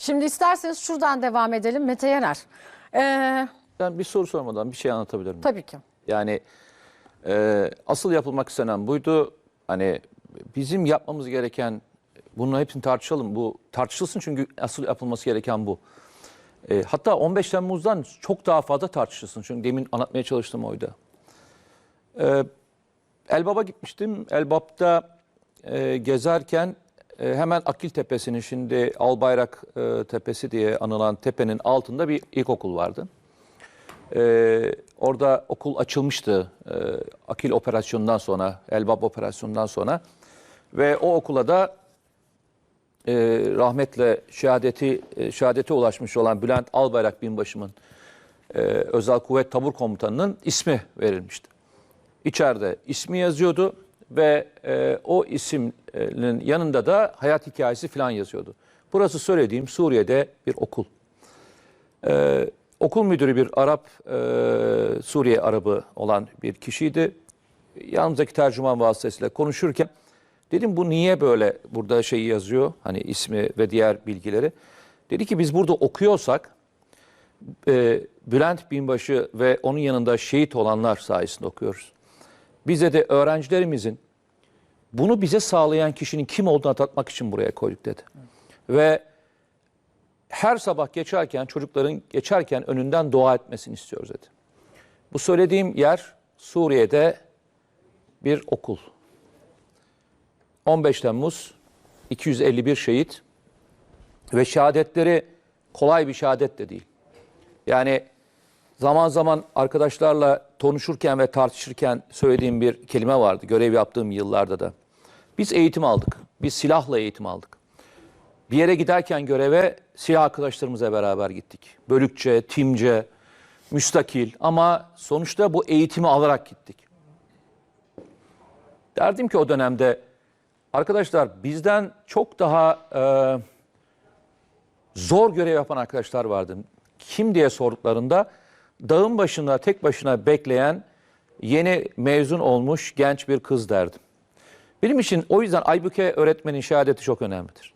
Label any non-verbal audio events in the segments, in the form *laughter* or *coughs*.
Şimdi isterseniz şuradan devam edelim Mete Yener. Ee, Ben bir soru sormadan bir şey anlatabilir miyim? tabii ki. Yani e, asıl yapılmak istenen buydu. Hani bizim yapmamız gereken, bunun hepsini tartışalım. Bu tartışılsın çünkü asıl yapılması gereken bu. E, hatta 15 Temmuz'dan çok daha fazla tartışılsın. Çünkü demin anlatmaya çalıştım oydu. E, Elbap'a gitmiştim. Elbap'ta e, gezerken hemen Akil Tepesi'nin şimdi Albayrak e, Tepesi diye anılan tepenin altında bir ilkokul vardı. Ee, orada okul açılmıştı e, Akil operasyonundan sonra, Elbap operasyonundan sonra. Ve o okula da e, rahmetle şehadeti e, şehadete ulaşmış olan Bülent Albayrak binbaşımın e, Özel Kuvvet Tabur Komutanı'nın ismi verilmişti. İçeride ismi yazıyordu ve e, o ismin yanında da hayat hikayesi falan yazıyordu. Burası söylediğim Suriye'de bir okul. Ee, okul müdürü bir Arap, e, Suriye Arabı olan bir kişiydi. Yanımızdaki tercüman vasıtasıyla konuşurken dedim bu niye böyle burada şeyi yazıyor hani ismi ve diğer bilgileri. Dedi ki biz burada okuyorsak e, Bülent Binbaşı ve onun yanında şehit olanlar sayesinde okuyoruz. Bize de öğrencilerimizin bunu bize sağlayan kişinin kim olduğunu tatmak için buraya koyduk dedi. Ve her sabah geçerken çocukların geçerken önünden dua etmesini istiyoruz dedi. Bu söylediğim yer Suriye'de bir okul. 15 Temmuz 251 şehit ve şehadetleri kolay bir şehadet de değil. Yani zaman zaman arkadaşlarla konuşurken ve tartışırken söylediğim bir kelime vardı görev yaptığım yıllarda da. Biz eğitim aldık. Biz silahla eğitim aldık. Bir yere giderken göreve silah arkadaşlarımızla beraber gittik. Bölükçe, timce, müstakil ama sonuçta bu eğitimi alarak gittik. Derdim ki o dönemde arkadaşlar bizden çok daha e, zor görev yapan arkadaşlar vardı. Kim diye sorduklarında dağın başında tek başına bekleyen yeni mezun olmuş genç bir kız derdim. Benim için o yüzden Aybüke öğretmenin şehadeti çok önemlidir.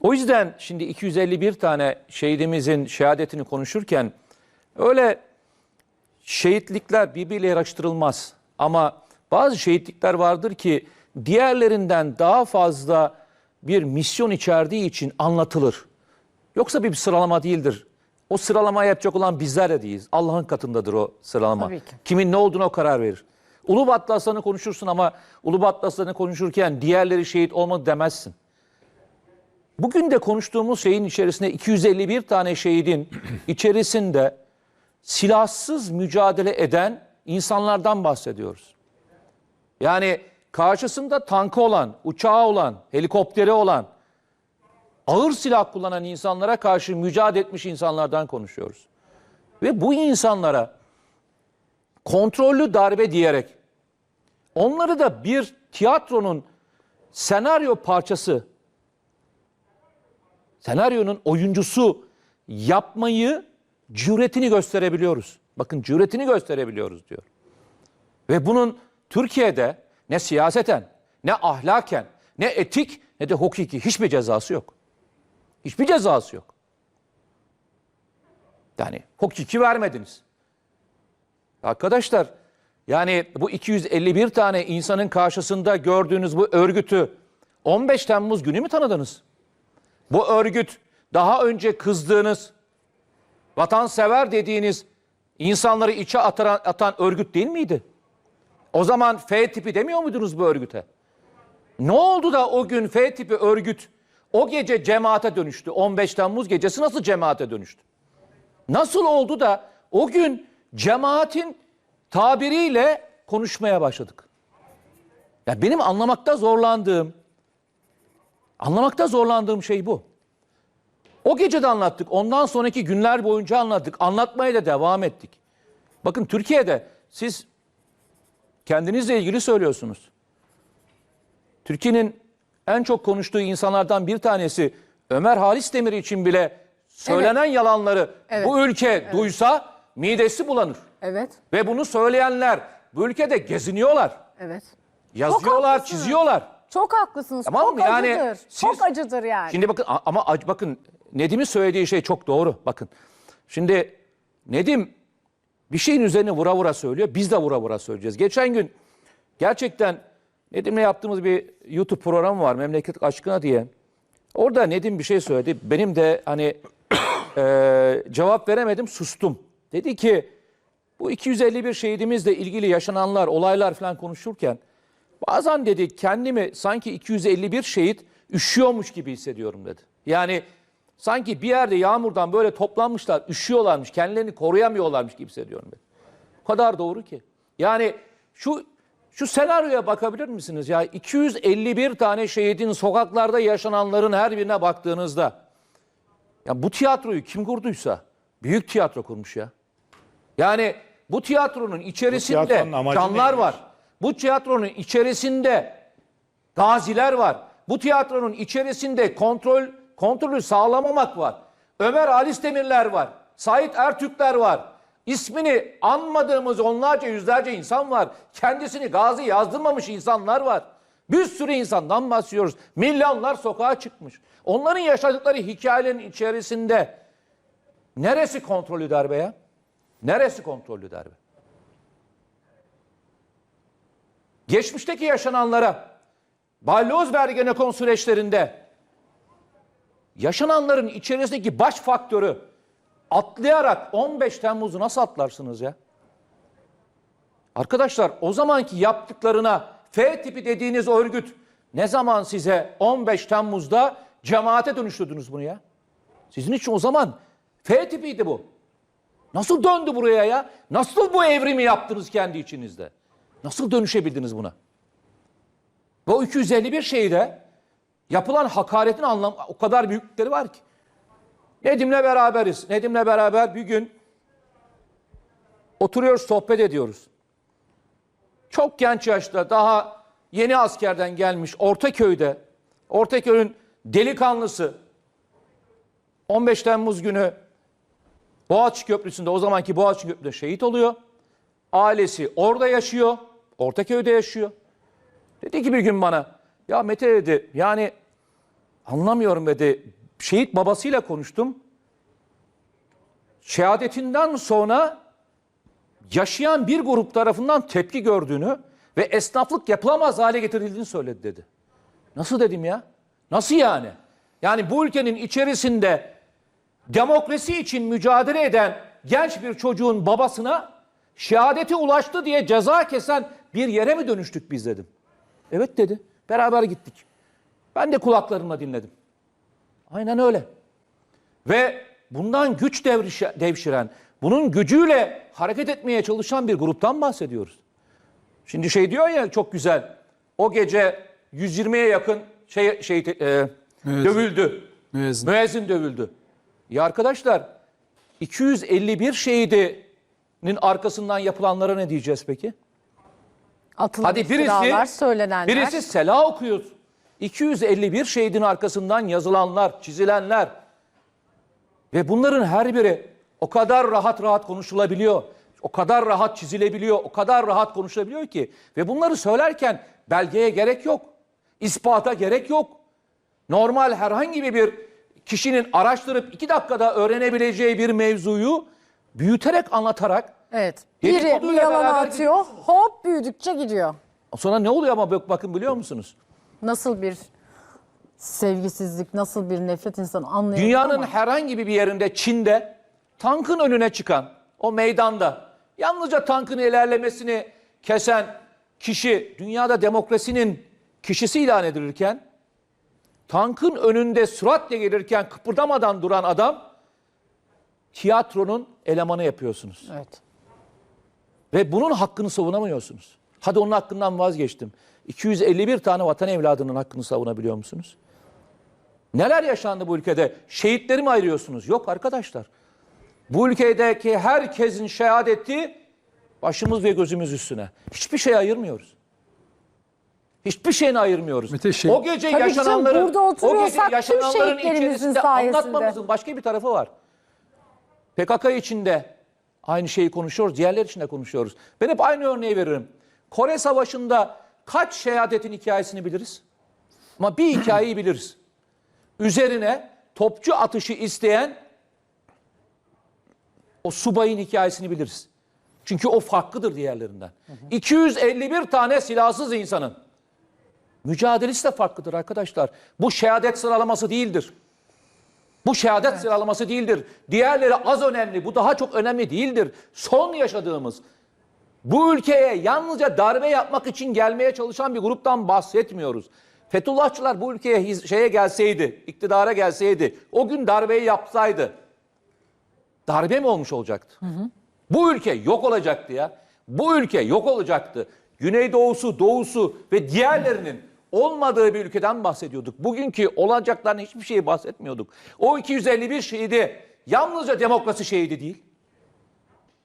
O yüzden şimdi 251 tane şehidimizin şehadetini konuşurken öyle şehitlikler birbiriyle yarıştırılmaz. Ama bazı şehitlikler vardır ki diğerlerinden daha fazla bir misyon içerdiği için anlatılır. Yoksa bir sıralama değildir. O sıralamayı yapacak olan bizler de değiliz. Allah'ın katındadır o sıralama. Tabii ki. Kimin ne olduğuna o karar verir. Ulubatlı Aslan'ı konuşursun ama Ulubatlı Aslan'ı konuşurken diğerleri şehit olmadı demezsin. Bugün de konuştuğumuz şeyin içerisinde 251 tane şehidin *clears throat* içerisinde silahsız mücadele eden insanlardan bahsediyoruz. Yani karşısında tankı olan, uçağı olan, helikopteri olan, ağır silah kullanan insanlara karşı mücadele etmiş insanlardan konuşuyoruz. Ve bu insanlara kontrollü darbe diyerek onları da bir tiyatronun senaryo parçası senaryonun oyuncusu yapmayı cüretini gösterebiliyoruz. Bakın cüretini gösterebiliyoruz diyor. Ve bunun Türkiye'de ne siyaseten, ne ahlaken, ne etik ne de hukuki hiçbir cezası yok. Hiçbir cezası yok. Yani hukuki vermediniz. Arkadaşlar yani bu 251 tane insanın karşısında gördüğünüz bu örgütü 15 Temmuz günü mü tanıdınız? Bu örgüt daha önce kızdığınız, vatansever dediğiniz insanları içe atan, atan örgüt değil miydi? O zaman F tipi demiyor muydunuz bu örgüte? Ne oldu da o gün F tipi örgüt o gece cemaate dönüştü? 15 Temmuz gecesi nasıl cemaate dönüştü? Nasıl oldu da o gün cemaatin tabiriyle konuşmaya başladık? Ya benim anlamakta zorlandığım, anlamakta zorlandığım şey bu. O gece de anlattık. Ondan sonraki günler boyunca anlattık. Anlatmaya da devam ettik. Bakın Türkiye'de siz kendinizle ilgili söylüyorsunuz. Türkiye'nin en çok konuştuğu insanlardan bir tanesi Ömer Halis Demir için bile söylenen yalanları Evet. bu ülke duysa midesi bulanır. Evet, Ve bunu söyleyenler bu ülkede geziniyorlar. evet. Yazıyorlar, çiziyorlar. Çok haklısınız. Tamam Çok mı? Yani acıdır. siz- Çok acıdır yani. Şimdi bakın ama bakın Nedim'in söylediği şey çok doğru. Bakın. Şimdi Nedim bir şeyin üzerine vura vura söylüyor. Biz de vura vura söyleyeceğiz. Geçen gün gerçekten Nedim'le yaptığımız bir YouTube programı var. Memleket Aşkına diye. Orada Nedim bir şey söyledi. Benim de hani eee, *coughs* cevap veremedim sustum. Dedi ki bu 251 şehidimizle ilgili yaşananlar, olaylar falan konuşurken bazen dedi kendimi sanki 251 şehit üşüyormuş gibi hissediyorum dedi. Yani sanki bir yerde yağmurdan böyle toplanmışlar, üşüyorlarmış, kendilerini koruyamıyorlarmış gibi hissediyorum dedi. O kadar doğru ki. Yani şu şu senaryoya bakabilir misiniz ya? 251 tane şehidin sokaklarda yaşananların her birine baktığınızda ya bu tiyatroyu kim kurduysa büyük tiyatro kurmuş ya. Yani bu tiyatronun içerisinde amacı canlar neymiş? var. Bu tiyatronun içerisinde gaziler var. Bu tiyatronun içerisinde kontrol kontrolü sağlamamak var. Ömer Halis Demirler var. Sait Ertürkler var. İsmini anmadığımız onlarca yüzlerce insan var. Kendisini gazi yazdırmamış insanlar var. Bir sürü insandan bahsediyoruz. Milyonlar sokağa çıkmış. Onların yaşadıkları hikayelerin içerisinde neresi kontrollü darbe ya? Neresi kontrollü darbe? Geçmişteki yaşananlara, balyoz ve Ergenekon süreçlerinde yaşananların içerisindeki baş faktörü atlayarak 15 Temmuz'u nasıl atlarsınız ya? Arkadaşlar o zamanki yaptıklarına F tipi dediğiniz örgüt ne zaman size 15 Temmuz'da cemaate dönüştürdünüz bunu ya? Sizin için o zaman F tipiydi bu. Nasıl döndü buraya ya? Nasıl bu evrimi yaptınız kendi içinizde? Nasıl dönüşebildiniz buna? Ve o 251 şeyde yapılan hakaretin anlam o kadar büyüklükleri var ki. Nedim'le beraberiz. Nedim'le beraber bir gün oturuyoruz, sohbet ediyoruz. Çok genç yaşta daha yeni askerden gelmiş Ortaköy'de, Ortaköy'ün delikanlısı 15 Temmuz günü Boğaziçi Köprüsü'nde o zamanki Boğaziçi Köprüsü'nde şehit oluyor. Ailesi orada yaşıyor. Ortaköy'de yaşıyor. Dedi ki bir gün bana ya Mete dedi yani anlamıyorum dedi. Şehit babasıyla konuştum. Şehadetinden sonra yaşayan bir grup tarafından tepki gördüğünü ve esnaflık yapılamaz hale getirildiğini söyledi dedi. Nasıl dedim ya? Nasıl yani? Yani bu ülkenin içerisinde demokrasi için mücadele eden genç bir çocuğun babasına şehadete ulaştı diye ceza kesen bir yere mi dönüştük biz dedim. Evet dedi. Beraber gittik. Ben de kulaklarımla dinledim. Aynen öyle. Ve bundan güç devrişe- devşiren, bunun gücüyle hareket etmeye çalışan bir gruptan bahsediyoruz. Şimdi şey diyor ya çok güzel. O gece 120'ye yakın şey şey e, dövüldü. Müezzin. Müezzin dövüldü. Ya arkadaşlar 251 şehidinin arkasından yapılanlara ne diyeceğiz peki? Atılan Hadi birisi söylenenler. birisi Sela okuyor. 251 şehidin arkasından yazılanlar, çizilenler ve bunların her biri o kadar rahat rahat konuşulabiliyor. O kadar rahat çizilebiliyor, o kadar rahat konuşulabiliyor ki ve bunları söylerken belgeye gerek yok. ispata gerek yok. Normal herhangi bir kişinin araştırıp iki dakikada öğrenebileceği bir mevzuyu büyüterek anlatarak Evet. Biri bir yalan atıyor, hop büyüdükçe gidiyor. sonra ne oluyor ama bak- bakın biliyor musunuz? Nasıl bir sevgisizlik, nasıl bir nefret insanı anlayamıyor Dünyanın ama herhangi bir yerinde Çin'de tankın önüne çıkan o meydanda yalnızca tankın ilerlemesini kesen kişi dünyada demokrasinin kişisi ilan edilirken tankın önünde süratle gelirken kıpırdamadan duran adam tiyatronun elemanı yapıyorsunuz. evet. Ve bunun hakkını savunamıyorsunuz. Hadi onun hakkından vazgeçtim. 251 tane vatan evladının hakkını savunabiliyor musunuz? Neler yaşandı bu ülkede? Şehitleri mi ayırıyorsunuz? Yok arkadaşlar. Bu ülkedeki herkesin şehadeti başımız ve gözümüz üstüne. Hiçbir şey ayırmıyoruz. Hiçbir şeyini ayırmıyoruz. Mete, şey- o gece Tabii yaşananların, burada o gece yaşananların içerisinde sayesinde. anlatmamızın başka bir tarafı var. PKK içinde aynı şeyi konuşuyoruz, diğerler için de konuşuyoruz. Ben hep aynı örneği veririm. Kore Savaşı'nda kaç şehadetin hikayesini biliriz? Ama bir hikayeyi biliriz. Üzerine topçu atışı isteyen o subayın hikayesini biliriz. Çünkü o farklıdır diğerlerinden. 251 tane silahsız insanın mücadelesi de farklıdır arkadaşlar. Bu şehadet sıralaması değildir. Bu şehadet sıralaması değildir. Diğerleri az önemli, bu daha çok önemli değildir. Son yaşadığımız bu ülkeye yalnızca darbe yapmak için gelmeye çalışan bir gruptan bahsetmiyoruz. Fethullahçılar bu ülkeye şeye gelseydi, iktidara gelseydi, o gün darbeyi yapsaydı darbe mi olmuş olacaktı? Bu ülke yok olacaktı ya. Bu ülke yok olacaktı. Güneydoğusu, doğusu ve diğerlerinin olmadığı bir ülkeden bahsediyorduk. Bugünkü olacaklardan hiçbir şeyi bahsetmiyorduk. O 251 şehidi yalnızca demokrasi şehidi değil.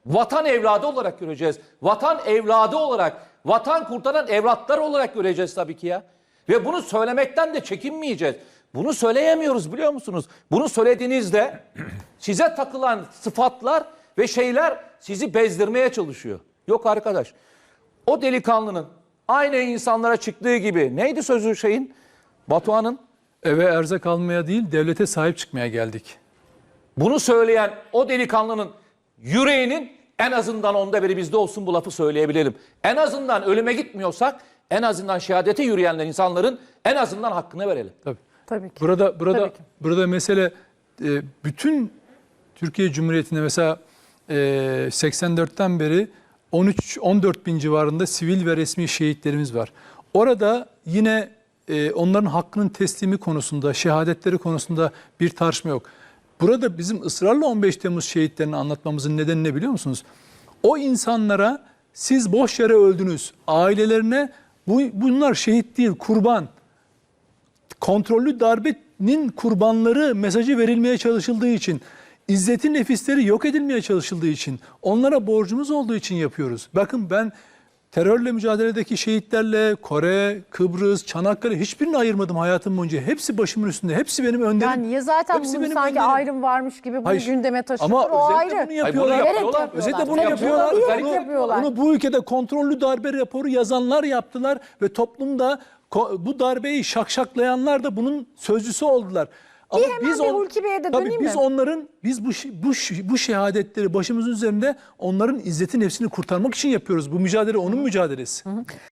Vatan evladı olarak göreceğiz. Vatan evladı olarak, vatan kurtaran evlatlar olarak göreceğiz tabii ki ya. Ve bunu söylemekten de çekinmeyeceğiz. Bunu söyleyemiyoruz biliyor musunuz? Bunu söylediğinizde *clears throat* size takılan sıfatlar ve şeyler sizi bezdirmeye çalışıyor. Yok arkadaş. O delikanlının aynı insanlara çıktığı gibi neydi sözü şeyin? Batuhan'ın Eve erzak almaya değil, devlete sahip çıkmaya geldik. Bunu söyleyen o delikanlının yüreğinin en azından onda biri bizde olsun bu lafı söyleyebilelim. En azından ölüme gitmiyorsak en azından şehadete yürüyenler insanların en azından hakkını verelim. Tabii. Tabii ki. Burada burada Tabii ki. burada mesele e, bütün Türkiye Cumhuriyeti'nde mesela e, 84'ten beri 13 14 bin civarında sivil ve resmi şehitlerimiz var. Orada yine e, onların hakkının teslimi konusunda, şehadetleri konusunda bir tartışma yok. Burada bizim ısrarla 15 Temmuz şehitlerini anlatmamızın nedeni ne biliyor musunuz? O insanlara siz boş yere öldünüz. Ailelerine bu, bunlar şehit değil, kurban kontrollü darbenin kurbanları mesajı verilmeye çalışıldığı için, izzeti nefisleri yok edilmeye çalışıldığı için, onlara borcumuz olduğu için yapıyoruz. Bakın ben terörle mücadeledeki şehitlerle Kore, Kıbrıs, Çanakkale hiçbirini ayırmadım hayatım boyunca. Hepsi başımın üstünde. Hepsi benim önderim. Yani niye zaten Hepsi bunu benim sanki önderim. ayrım varmış gibi bunu Hayır. gündeme taşıtır Ama o özellikle ayrı. bunu yapıyorlar. Bilerek yapıyorlar. yapıyorlar. Özellikle bunu Tabii, yapıyorlar. bilerek Bunu, yapıyorlar. bunu bu ülkede kontrollü darbe raporu yazanlar yaptılar ve toplumda ko- bu darbeyi şakşaklayanlar da bunun sözcüsü oldular. Ama hemen bir Hulki Bey'e de tabii döneyim biz mi? onların biz bu bu bu şehadetleri başımızın üzerinde onların izzeti nefsini kurtarmak için yapıyoruz. Bu mücadele onun mücadelesi.